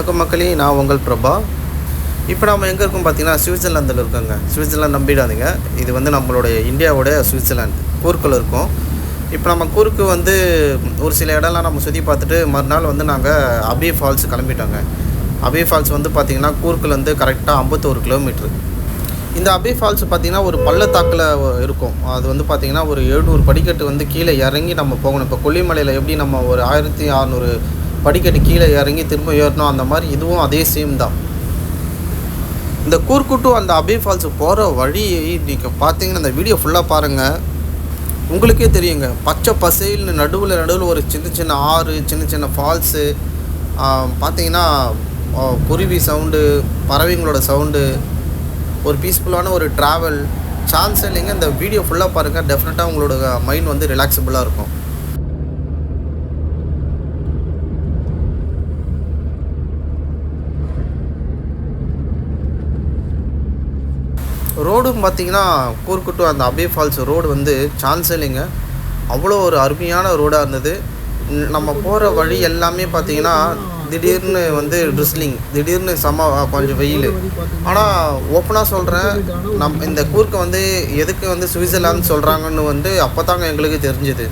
வணக்கம் மக்களே நான் உங்கள் பிரபா. இப்போ நம்ம எங்கே இருக்கோம் பார்த்தீங்கன்னா சுவிட்சர்லாந்தில் இருக்கோங்க. சுவிட்சர்லாந்து நம்பிடாதீங்க. இது வந்து நம்மளுடைய இந்தியாவோட சுவிட்சர்லாந்து கூர்க்கில் இருக்கும். இப்போ நம்ம கூருக்கு வந்து ஒரு சில இடம்லாம் நம்ம சுற்றி பார்த்துட்டு மறுநாள் வந்து நாங்கள் அபி ஃபால்ஸ் கிளம்பிட்டோங்க. அபி ஃபால்ஸ் வந்து பார்த்திங்கன்னா கூர்க்கில் வந்து கரெக்டாக ஐம்பத்தோரு கிலோமீட்ரு. இந்த அபி ஃபால்ஸ் பார்த்திங்கன்னா ஒரு பள்ளத்தாக்கில் இருக்கும். அது வந்து பார்த்திங்கன்னா ஒரு எழுநூறு படிக்கட்டு வந்து கீழே இறங்கி நம்ம போகணும். இப்போ கொல்லிமலையில் எப்படி நம்ம ஒரு ஆயிரத்தி அறநூறு படிக்கட்டு கீழே இறங்கி திரும்ப ஏறணும் அந்த மாதிரி இதுவும் அதே சேம் தான். இந்த கூர்க்குட்டும் அந்த அபி ஃபால்ஸு போகிற வழியை நீங்கள் பார்த்தீங்கன்னா இந்த வீடியோ ஃபுல்லாக பாருங்கள் உங்களுக்கே தெரியுங்க பச்சை பசைல்னு நடுவில் நடுவில் ஒரு சின்ன சின்ன ஆறு சின்ன சின்ன ஃபால்ஸு பார்த்தீங்கன்னா குருவி சவுண்டு பறவைங்களோட சவுண்டு ஒரு பீஸ்ஃபுல்லான ஒரு ட்ராவல் சான்ஸ் இல்லைங்க இந்த வீடியோ ஃபுல்லாக பாருங்கள் டெஃபினட்டாக உங்களோட மைண்ட் வந்து ரிலாக்ஸபிளாக இருக்கும். ரோடும் பார்த்தீங்கன்னா கூர்க்குட்டும் அந்த அபே ஃபால்ஸ் ரோடு வந்து சான்ஸ் இல்லைங்க அவ்வளோ ஒரு அருமையான ரோடாக இருந்தது. நம்ம போகிற வழி எல்லாமே பார்த்தீங்கன்னா திடீர்னு வந்து ட்ரிஸ்லிங் திடீர்னு சம கொஞ்சம் வெயில். ஆனால் ஓப்பனாக சொல்கிறேன் நம் இந்த கூர்க்கை வந்து எதுக்கு வந்து சுவிட்சர்லாந்து சொல்கிறாங்கன்னு வந்து அப்போ தாங்க எங்களுக்கு தெரிஞ்சுது.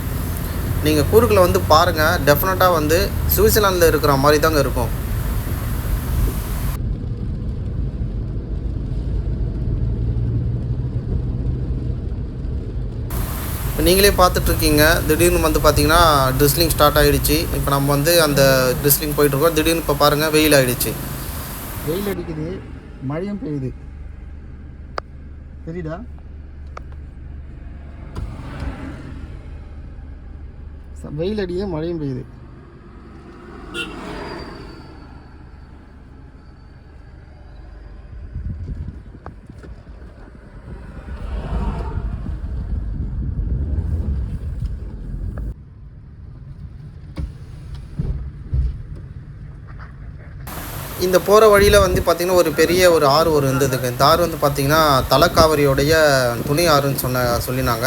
நீங்கள் கூர்க்கில் வந்து பாருங்கள் டெஃபினட்டாக வந்து சுவிட்சர்லாந்தில் இருக்கிற மாதிரி தாங்க இருக்கும் இப்போ நீங்களே பார்த்துட்ருக்கீங்க. திடீர்னு வந்து பார்த்தீங்கன்னா ட்ரிஸ்லிங் ஸ்டார்ட் ஆகிடுச்சு இப்போ நம்ம வந்து அந்த ட்ரிஸ்லிங் போயிட்டுருக்கோம். திடீர்னு இப்போ பாருங்கள் வெயில் ஆகிடுச்சு வெயில் அடிக்குது. மழையும் பெய்யுது. தெரியுதா? ச- வெயில் அடியே மழையும் பெய்யுது. இந்த போகிற வழியில் வந்து பார்த்திங்கன்னா ஒரு பெரிய ஒரு ஆறு ஒரு இருந்ததுங்க. இந்த ஆறு வந்து பார்த்திங்கன்னா தலக்காவிரியோடைய துணை ஆறுன்னு சொன்ன சொல்லினாங்க.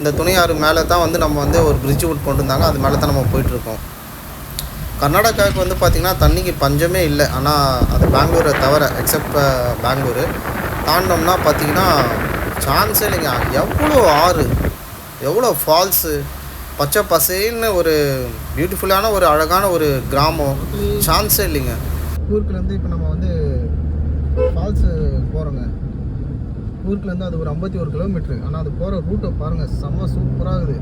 இந்த துணை ஆறு மேலே தான் வந்து நம்ம வந்து ஒரு பிரிட்ஜ் விட்டு கொண்டு வந்தாங்க அது மேலே தான் நம்ம போயிட்டுருக்கோம். கர்நாடகாவுக்கு வந்து பார்த்திங்கன்னா தண்ணிக்கு பஞ்சமே இல்லை. ஆனால் அது பெங்களூரை தவிர எக்ஸப்ட் பெங்களூரு தாண்டோம்னா பார்த்திங்கன்னா சான்ஸே இல்லைங்க. எவ்வளோ ஆறு எவ்வளோ ஃபால்ஸு பச்சை பசேல்னு ஒரு பியூட்டிஃபுல்லான ஒரு அழகான ஒரு கிராமம். சான்ஸே இல்லைங்க. கூர்க்குலேருந்து இப்போ நம்ம வந்து ஃபால்ஸு போகிறோங்க. கூர்க்குலேருந்து அது ஒரு ஐம்பத்தி ஒரு கிலோமீட்ரு. ஆனால் அது போகிற ரூட்டை பாருங்கள் செம்ம சூப்பராகுது.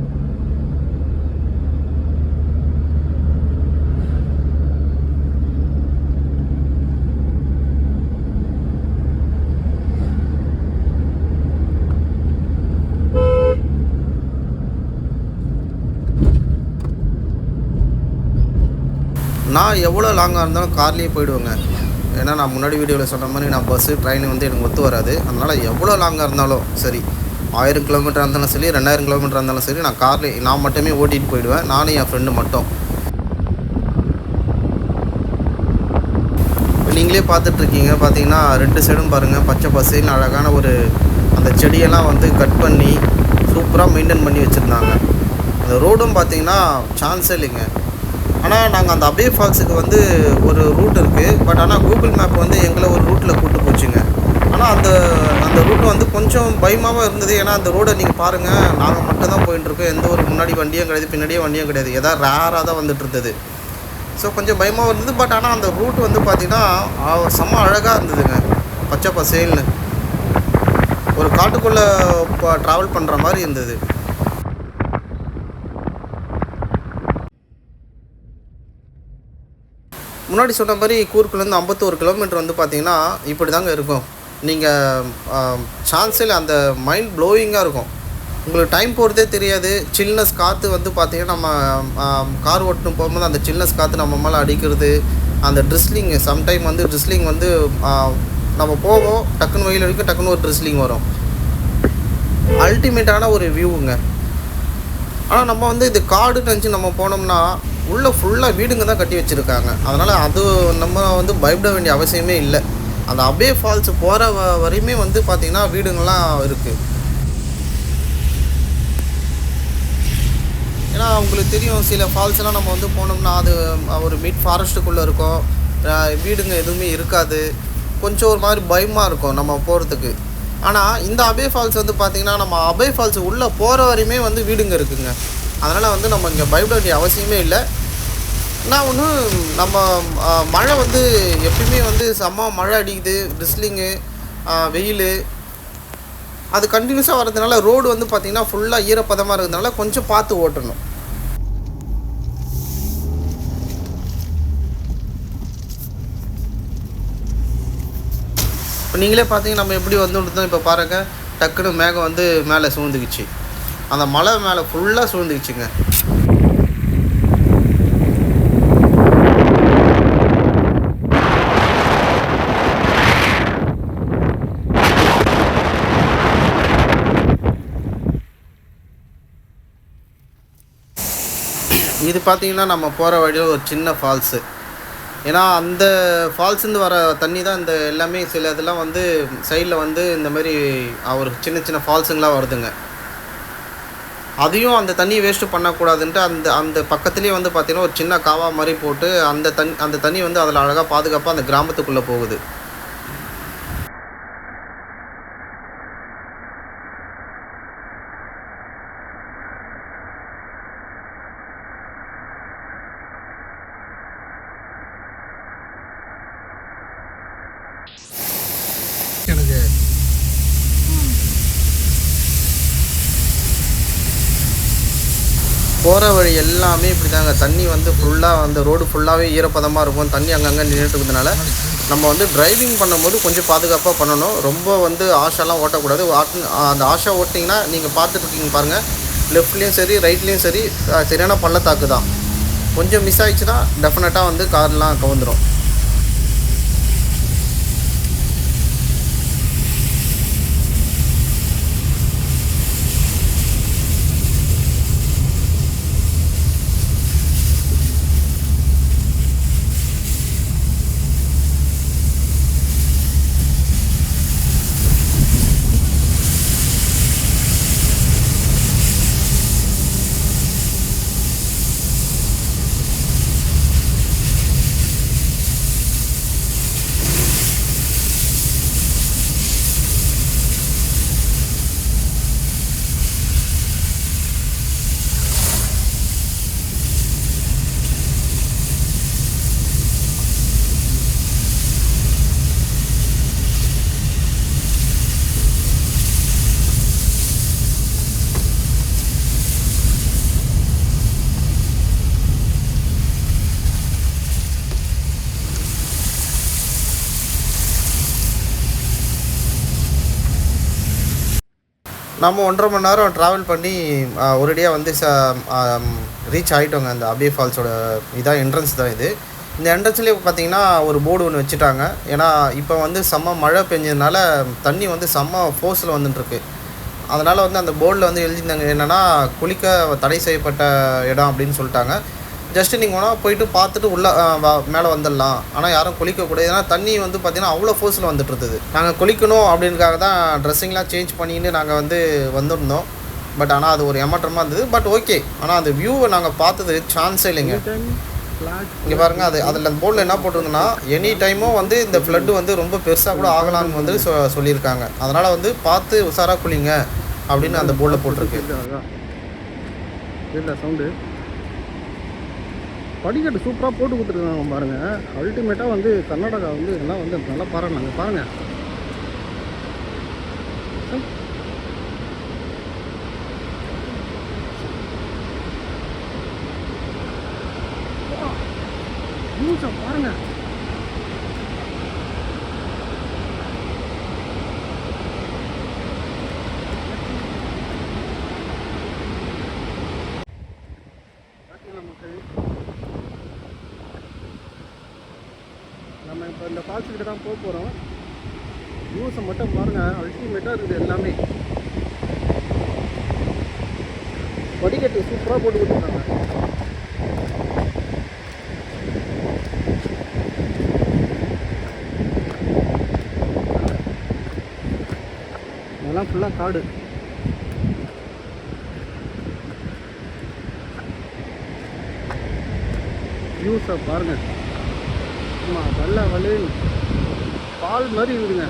நான் எவ்வளோ லாங்காக இருந்தாலும் கார்லேயே போயிடுவேங்க. ஏன்னா நான் முன்னாடி வீடியோவில் சொன்ன மாதிரி நான் பஸ்ஸு ட்ரெயின் வந்து எனக்கு ஒத்து வராது. அதனால் எவ்வளோ லாங்காக இருந்தாலும் சரி ஆயிரம் கிலோமீட்டர் இருந்தாலும் சரி ரெண்டாயிரம் கிலோமீட்டர் இருந்தாலும் சரி நான் கார்லேயே நான் மட்டுமே ஓட்டிகிட்டு போயிடுவேன். நானும் என் ஃப்ரெண்டு மட்டும். நீங்களே பார்த்துட்ருக்கீங்க. பார்த்தீங்கன்னா ரெண்டு சைடும் பாருங்கள் பச்சை பசேல்னு அழகான ஒரு அந்த செடியெல்லாம் வந்து கட் பண்ணி சூப்பராக மெயின்டைன் பண்ணி வச்சுருந்தாங்க. அந்த ரோடும் பார்த்தீங்கன்னா சான்ஸே இல்லைங்க. ஆனால் நாங்கள் அந்த அபே ஃபால்ஸுக்கு வந்து ஒரு ரூட் இருக்குது பட் ஆனால் கூகுள் மேப் வந்து எங்களை ஒரு ரூட்டில் கூப்பிட்டு போச்சுங்க. ஆனால் அந்த அந்த ரூட் வந்து கொஞ்சம் பயமாகவும் இருந்தது. ஏன்னா அந்த ரோடை நீங்கள் பாருங்கள் நாங்கள் மட்டும் தான் போயிட்டுருக்கோம் எந்த ஒரு முன்னாடி வண்டியும் கிடையாது பின்னாடியே வண்டியும் கிடையாது. ஏதாவது ரேராக தான் வந்துட்டு இருந்தது. ஸோ கொஞ்சம் பயமாகவும் இருந்தது. பட் ஆனால் அந்த ரூட் வந்து பார்த்திங்கன்னா செம்ம அழகாக இருந்ததுங்க. பச்சை பசேல்னு. ஒரு காட்டுக்குள்ளே ட்ராவல் பண்ணுற மாதிரி இருந்தது. முன்னாடி சொன்ன மாதிரி கூர்க்குலேருந்து ஐம்பத்தோரு கிலோமீட்டர் வந்து பார்த்தீங்கன்னா இப்படி தாங்க இருக்கும் நீங்கள் சான்ஸில் அந்த மைண்ட் ப்ளோயிங்காக இருக்கும். உங்களுக்கு டைம் போகிறதே தெரியாது. சில்னஸ் காற்று வந்து பார்த்தீங்கன்னா நம்ம கார் ஓட்டணும் போகும்போது அந்த சில்னஸ் காற்று நம்ம மேலே அடிக்கிறது. அந்த ட்ரிஸ்லிங் சம்டைம் வந்து ட்ரிஸ்லிங் வந்து நம்ம போவோம். டக்குன்னு வெயில் அடிக்கும் டக்குன்னு ஒரு ட்ரிஸ்லிங் வரும். அல்டிமேட்டான ஒரு வியூவுங்க ஆனால் நம்ம வந்து இது காடுன்னு நினச்சி நம்ம போனோம்னா உள்ளே ஃபுல்லாக வீடுங்க தான் கட்டி வச்சுருக்காங்க. அதனால் அது நம்ம வந்து பயப்பட வேண்டிய அவசியமே இல்லை. அந்த அபே ஃபால்ஸ் போகிற வ வரையுமே வந்து பார்த்திங்கன்னா வீடுங்கள்லாம் இருக்குது ஏன்னா உங்களுக்கு தெரியும் சில ஃபால்ஸ்லாம் நம்ம வந்து போனோம்னா அது ஒரு மிட் ஃபாரஸ்ட்டுக்குள்ளே இருக்கும். வீடுங்க எதுவுமே இருக்காது. கொஞ்சம் ஒரு மாதிரி பயமாக இருக்கும் நம்ம போகிறதுக்கு ஆனால் இந்த அபே ஃபால்ஸ் வந்து பார்த்திங்கன்னா நம்ம அபே ஃபால்ஸ் உள்ளே போகிற வரையுமே வந்து வீடுங்க இருக்குதுங்க அதனால் வந்து நம்ம இங்கே பயப்பட வேண்டிய அவசியமே இல்லை. நான் ஒன்று நம்ம மழை வந்து எப்பயுமே வந்து செம்ம மழை அடிக்குது ட்ரிஸ்லிங்கு வெயில். அது கண்டினியூஸாக வர்றதுனால ரோடு வந்து பார்த்திங்கன்னா ஃபுல்லாக ஈரப்பதமாக இருக்கிறதுனால கொஞ்சம் பார்த்து ஓட்டணும். இப்போ நீங்களே பார்த்தீங்கன்னா நம்ம எப்படி வந்துட்டு இப்போ பாருங்க டக்குன்னு மேகம் வந்து மேலே சூழ்ந்துக்குச்சு. அந்த மலை மேலே ஃபுல்லாக சூழ்ந்துக்குச்சுங்க. இது பார்த்தீங்கன்னா நம்ம போகிற வழியில் ஒரு சின்ன ஃபால்ஸு ஏன்னா அந்த ஃபால்ஸ்லேருந்து வர தண்ணி தான் இந்த எல்லாமே சில இதெல்லாம் வந்து சைடில் வந்து இந்த மாதிரி ஒரு சின்ன சின்ன ஃபால்ஸுங்களாம் வருதுங்க. அதையும் அந்த தண்ணியை வேஸ்ட்டு பண்ணக்கூடாதுன்ட்டு அந்த அந்த பக்கத்துலேயே வந்து பார்த்திங்கன்னா ஒரு சின்ன காவா மாதிரி போட்டு அந்த தண்ணி அந்த தண்ணி வந்து அதில் அழகாக பாதுகாப்பாக அந்த கிராமத்துக்குள்ளே போகுது எனக்கு போகிற வழி எல்லாமே இப்படி தாங்க தண்ணி வந்து ஃபுல்லாக அந்த ரோடு ஃபுல்லாகவே ஈரப்பதமாக இருக்கும். தண்ணி அங்கங்கே நின்றுட்டு இருக்கிறதுனால நம்ம வந்து டிரைவிங் பண்ணும்போது கொஞ்சம் பாதுகாப்பாக பண்ணணும். ரொம்ப வந்து ஆஷாலாம் ஓட்டக்கூடாது. அந்த ஆஷா ஓட்டிங்கன்னா நீங்கள் பார்த்துட்ருக்கீங்க பாருங்கள் லெஃப்ட்லேயும் சரி ரைட்லேயும் சரி சரியான பள்ளத்தாக்கு தான். கொஞ்சம் மிஸ் ஆகிடுச்சுன்னா டெஃபினட்டாக வந்து கார்லாம் கவுந்துடும் நம்ம ஒன்றரை மணி நேரம் ட்ராவல் பண்ணி ஒரேடியாக வந்து ச ரீச் ஆகிட்டோங்க அந்த அபே ஃபால்ஸோட இதான் என்ட்ரன்ஸ் தான் இது. இந்த என்ட்ரன்ஸ்லேயே பார்த்தீங்கன்னா ஒரு போர்டு ஒன்று வச்சுட்டாங்க. ஏன்னா இப்போ வந்து செம்ம மழை பெஞ்சதுனால தண்ணி வந்து செம்ம ஃபோர்ஸில் வந்துட்டுருக்கு. அதனால் வந்து அந்த போர்டில் வந்து எழுதியிருந்தாங்க என்னென்னா குளிக்க தடை செய்யப்பட்ட இடம் அப்படின்னு சொல்லிட்டாங்க. ஜஸ்ட்டு நீங்கள் வேணால் போயிட்டு பார்த்துட்டு உள்ளே மேலே வந்துடலாம். ஆனால் யாரும் குளிக்கக்கூடாது ஏன்னா தண்ணி வந்து பார்த்திங்கன்னா அவ்வளோ ஃபோர்ஸில் வந்துட்டு இருந்தது. நாங்கள் குளிக்கணும் அப்படின்றக்காக தான் ட்ரெஸ்ஸிங்லாம் சேஞ்ச் பண்ணிட்டு நாங்கள் வந்து வந்திருந்தோம். பட் ஆனால் அது ஒரு ஏமாற்றமாக இருந்தது. பட் ஓகே ஆனால் அந்த வியூவை நாங்கள் பார்த்தது சான்ஸே இல்லைங்க. இங்கே பாருங்கள் அது அதில் அந்த போர்டில் என்ன போட்டிருக்குன்னா எனி டைமும் வந்து இந்த ஃப்ளட்டு வந்து ரொம்ப பெருசாக கூட ஆகலாம்னு வந்து சொ சொல்லியிருக்காங்க. அதனால் வந்து பார்த்து உஷாராக குளிங்க அப்படின்னு அந்த போர்டில் போட்டிருக்கு. இல்லை சவுண்டு படிக்கட்டு சூப்பராக போட்டு கொடுத்துருக்காங்க பாருங்கள் அல்டிமேட்டாக வந்து கர்நாடகா வந்து எல்லாம் வந்து நல்லா பாராட்டினாங்க. பாருங்கள் பாருங்கள் பாருங்க பார்த்தீங்களா மக்கள் நம்ம இப்போ இந்த ஃபால்ஸ் கிட்ட தான் போக போகிறோம் வியூஸை மட்டும் பாருங்கள் அல்டிமேட்டாக இருக்குது எல்லாமே. வடிகட்டு சூப்பராக போட்டு கொடுத்துருக்காங்க. இதெல்லாம் ஃபுல்லாக காடு. வியூஸை பாருங்கள் ஆமாம் நல்ல வலின் பால் மாதிரி இருக்குதுங்க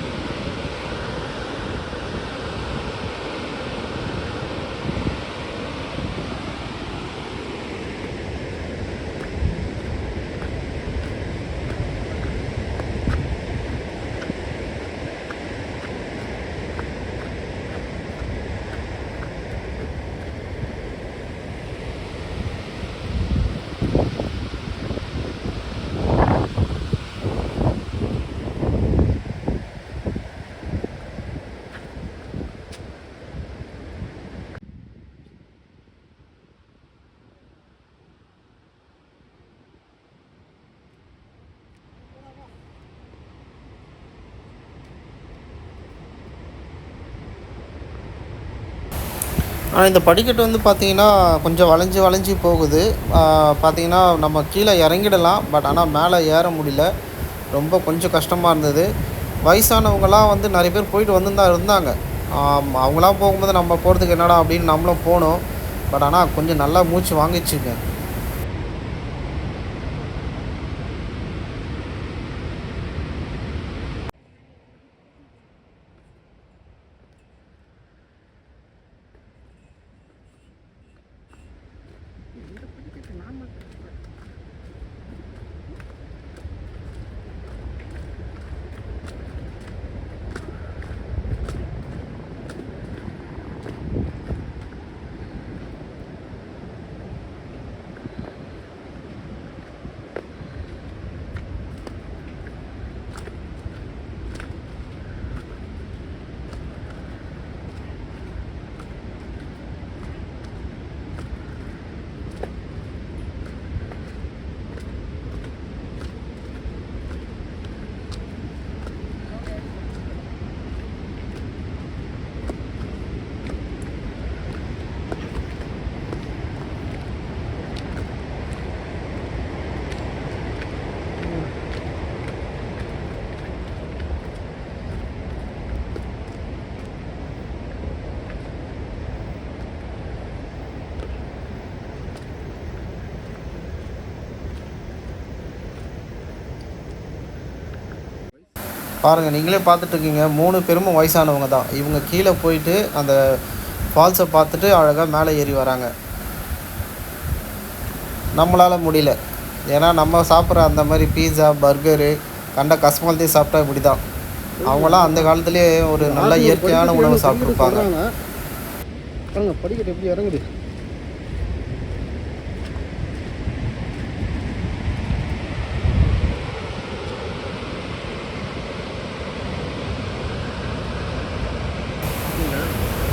ஆனால் இந்த படிக்கட்டு வந்து பார்த்தீங்கன்னா கொஞ்சம் வளைஞ்சு வளைஞ்சு போகுது. பார்த்தீங்கன்னா நம்ம கீழே இறங்கிடலாம். பட் ஆனால் மேலே ஏற முடியல. ரொம்ப கொஞ்சம் கஷ்டமாக இருந்தது. வயசானவங்களாம் வந்து நிறைய பேர் போயிட்டு வந்துருந்தா இருந்தாங்க. அவங்களாம் போகும்போது நம்ம போகிறதுக்கு என்னடா அப்படின்னு நம்மளும் போனோம். பட் ஆனால் கொஞ்சம் நல்லா மூச்சு வாங்கிச்சுங்க. பாருங்கள் நீங்களே பார்த்துட்டு இருக்கீங்க. மூணு பேரும் வயசானவங்க தான். இவங்க கீழே போயிட்டு அந்த ஃபால்ஸை பார்த்துட்டு அழகாக மேலே ஏறி வராங்க. நம்மளால் முடியல. ஏன்னா நம்ம சாப்பிட்ற அந்த மாதிரி பீஸா பர்கரு கண்ட கஸ்மாலத்தையும் சாப்பிட்டா இப்படி தான் அவங்களாம் அந்த காலத்துலேயே ஒரு நல்ல இயற்கையான உணவு சாப்பிட்ருப்பாங்க படிக்கட்டு எப்படி இறங்குது.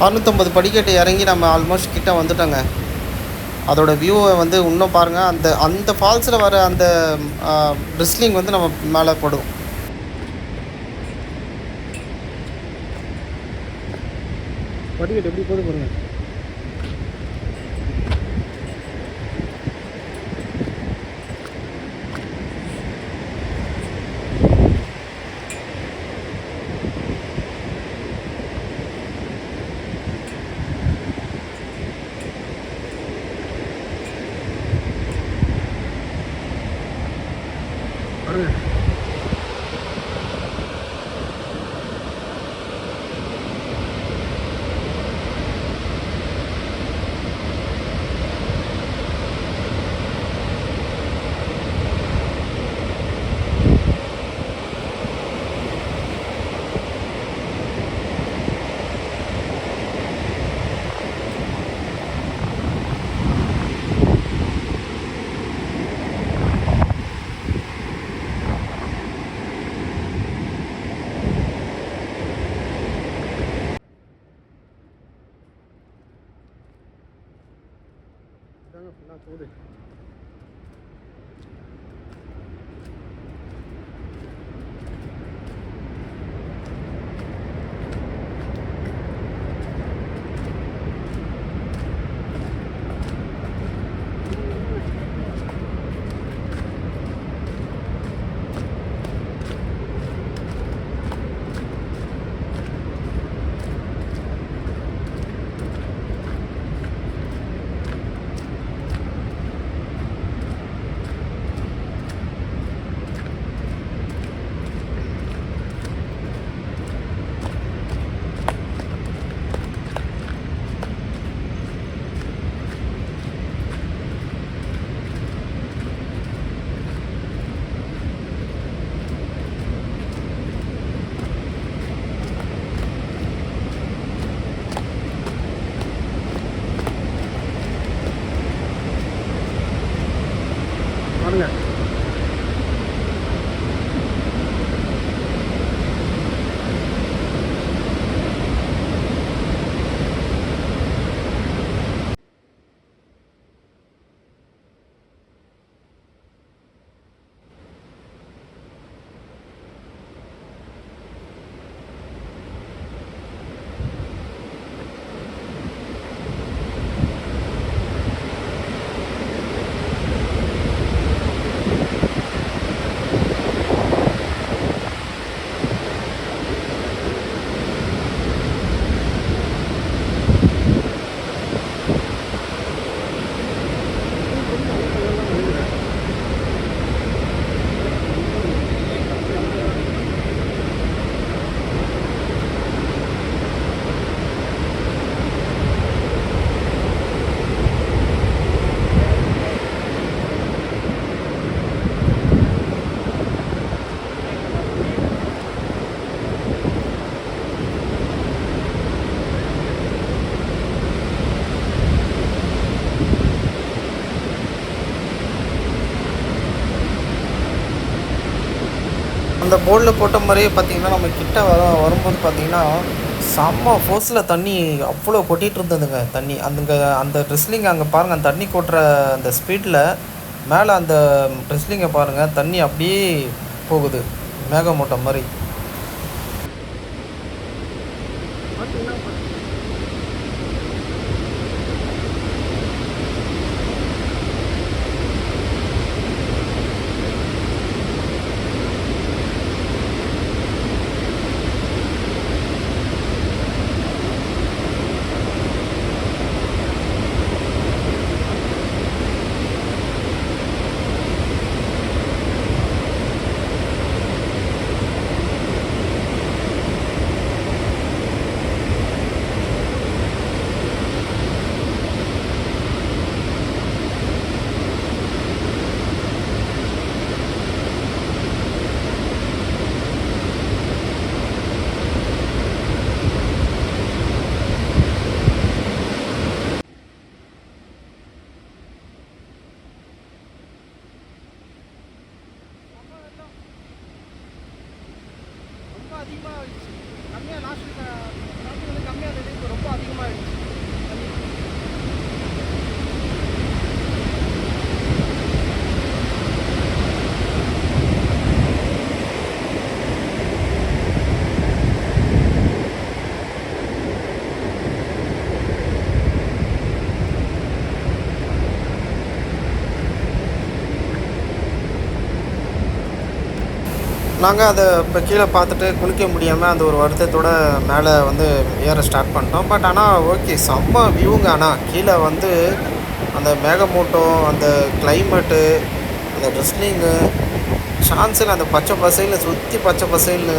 அறுநூற்றம்பது படிக்கட்டு இறங்கி நம்ம ஆல்மோஸ்ட் கிட்ட வந்துட்டோங்க. அதோட வியூவை வந்து இன்னும் பாருங்கள் அந்த அந்த ஃபால்ஸில் வர அந்த ரிஸ்லிங் வந்து நம்ம மேலே படும். படிக்கட்டு எப்படி போது பாருங்க. அந்த போர்டில் போட்ட மாதிரியே பார்த்தீங்கன்னா நம்ம கிட்ட வர வரும்போது பார்த்தீங்கன்னா செம்ம ஃபோர்ஸில் தண்ணி அவ்வளோ கொட்டிகிட்டு இருந்ததுங்க. தண்ணி அந்தங்க அந்த ட்ரெஸ்லிங் அங்கே பாருங்கள் அந்த தண்ணி கொட்டுற அந்த ஸ்பீடில் மேலே அந்த ட்ரெஸ்லிங்கை பாருங்கள் தண்ணி அப்படியே போகுது. மேகமூட்டம் மாதிரி. அதிகமாக கம்மியாக லாஸ்ட் ஸ்டார்டிங் வந்து கம்மியாக இருந்தது இப்போ ரொம்ப அதிகமாக இருந்துச்சு நாங்கள் அதை இப்போ கீழே பார்த்துட்டு குளிக்க முடியாமல் அந்த ஒரு வருத்தத்தோட மேலே வந்து ஏற ஸ்டார்ட் பண்ணிட்டோம். பட் ஆனால் ஓகே செம்ம வியூங்க ஆனால் கீழே வந்து அந்த மேகமூட்டம் அந்த கிளைமேட்டு அந்த ட்ரெஸ்லிங்கு சான்ஸில் அந்த பச்சை பசையில் சுற்றி பச்சை பசையில்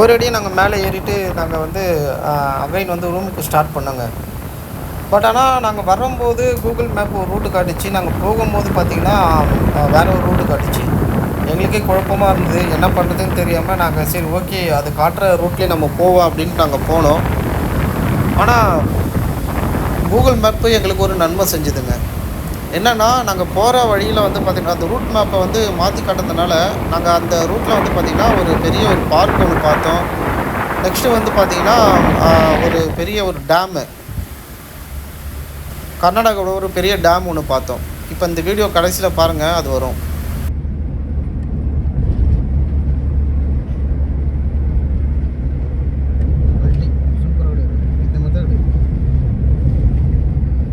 ஒரு அடியே நாங்கள் மேலே ஏறிட்டு நாங்கள் வந்து அகைன் வந்து ரூமுக்கு ஸ்டார்ட் பண்ணோங்க. பட் ஆனால் நாங்கள் வரும்போது கூகுள் மேப் ஒரு ரூட்டு காட்டுச்சு. நாங்கள் போகும்போது பார்த்திங்கன்னா வேறு ஒரு ரூட்டு காட்டுச்சு. எங்களுக்கே குழப்பமாக இருந்தது. என்ன பண்ணுறதுன்னு தெரியாமல் நாங்கள் சரி ஓகே அது காட்டுற ரூட்லேயே நம்ம போவோம் அப்படின்ட்டு நாங்கள் போனோம். ஆனால் கூகுள் மேப்பு எங்களுக்கு ஒரு நன்மை செஞ்சுதுங்க. என்னென்னா நாங்கள் போகிற வழியில் வந்து பார்த்திங்கன்னா அந்த ரூட் மேப்பை வந்து மாற்றி காட்டுறதுனால நாங்கள் அந்த ரூட்டில் வந்து பார்த்திங்கன்னா ஒரு பெரிய ஒரு பார்க் ஒன்று பார்த்தோம். நெக்ஸ்ட்டு வந்து பார்த்திங்கன்னா ஒரு பெரிய ஒரு டேமு கர்நாடகாவோட ஒரு பெரிய டேம் ஒன்று பார்த்தோம். இப்போ இந்த வீடியோ கடைசியில் பாருங்கள் அது வரும் வண்டி சூப்பராக இருக்குது இந்த மெத்தட்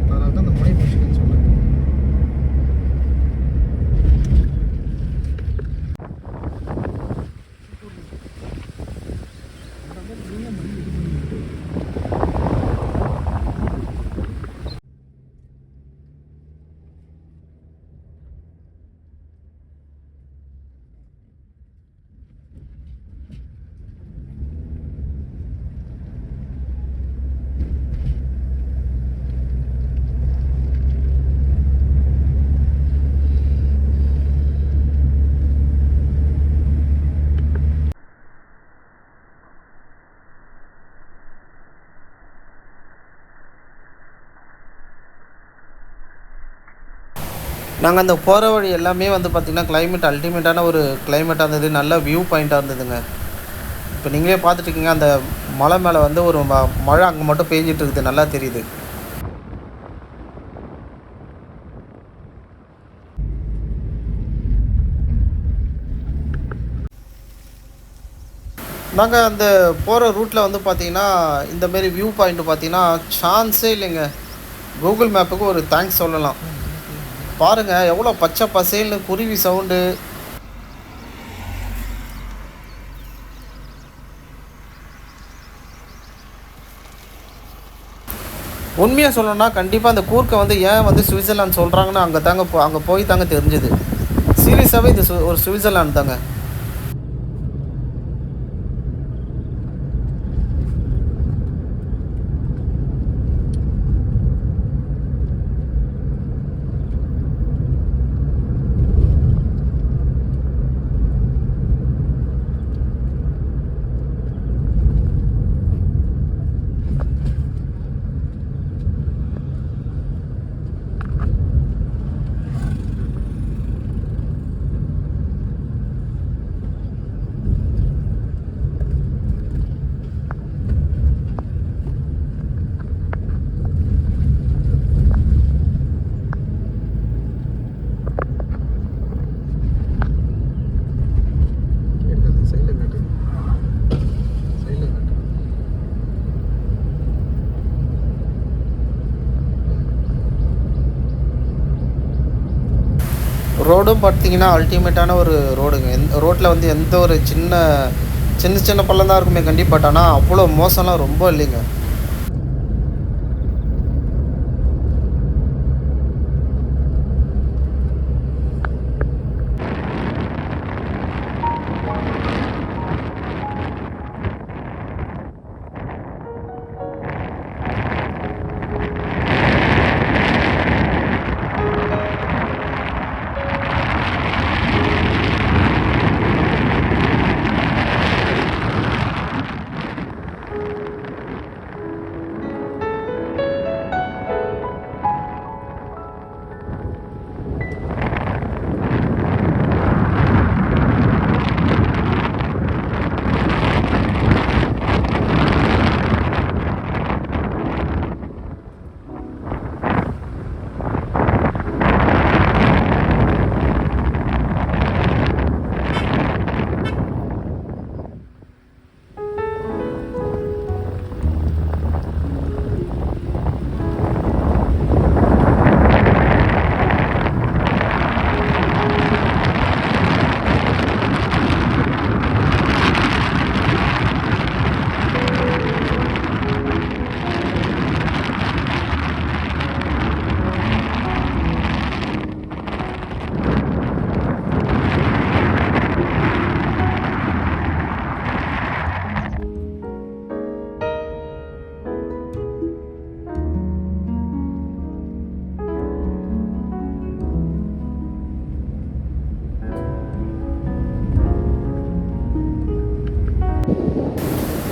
அதனால தான் அந்த முனை பிடிச்சிக்கன்னு சொன்னேன் நாங்கள் அந்த போகிற வழி எல்லாமே வந்து பார்த்திங்கன்னா கிளைமேட் அல்டிமேட்டான ஒரு கிளைமேட்டாக இருந்தது. நல்ல வியூ பாயிண்ட்டாக இருந்ததுங்க. இப்போ நீங்களே பார்த்துட்ருக்கீங்க அந்த மலை மேலே வந்து ஒரு ம- மழை அங்கே மட்டும் பேஞ்சிட்டு இருக்குது. நல்லா தெரியுது. நாங்கள் அந்த போகிற ரூட்டில் வந்து பார்த்தீங்கன்னா இந்தமாரி வியூ பாயிண்ட் பார்த்தீங்கன்னா சான்ஸே இல்லைங்க. கூகுள் மேப்புக்கு ஒரு தேங்க்ஸ் சொல்லலாம். பாருங்கள் எவ்வளோ பச்சை பசேல்னு குருவி சவுண்டு உண்மையாக சொல்லணும்னா கண்டிப்பாக அந்த கூர்க்கை வந்து ஏன் வந்து சுவிட்சர்லாந்து சொல்கிறாங்கன்னு அங்கே தாங்க போ அங்கே போய் தாங்க தெரிஞ்சுது. சீரியஸாகவே இது ஒரு சுவிட்சர்லாந்து தாங்க. ரோடும் பார்த்தீங்கன்னா அல்டிமேட்டான ஒரு ரோடுங்க. எந்த ரோட்டில் வந்து எந்த ஒரு சின்ன சின்ன சின்ன பள்ளம் தான் இருக்குமே கண்டிப்பாக பட் ஆனால் அவ்வளோ மோசம்லாம் ரொம்ப இல்லைங்க.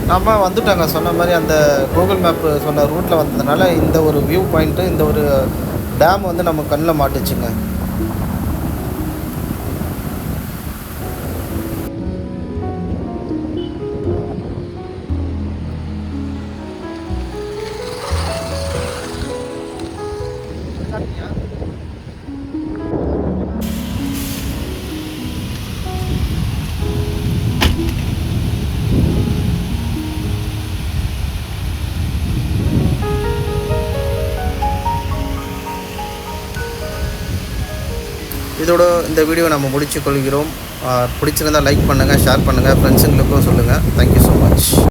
நம்ம வந்துட்டோங்க. சொன்ன மாதிரி அந்த கூகுள் மேப் சொன்ன ரூட்டில் வந்ததுனால இந்த ஒரு வியூ பாயிண்ட்டு இந்த ஒரு டேம் வந்து நம்ம கண்ணில் மாட்டுச்சுங்க. இந்த வீடியோ நம்ம முடிச்சு கொள்கிறோம் பிடிச்சிருந்தால் பிடிச்சிருந்தா லைக் பண்ணுங்கள் ஷேர் பண்ணுங்கள் ஃப்ரெண்ட்ஸுங்களுக்கும் சொல்லுங்கள் தேங்க்யூ ஸோ மச்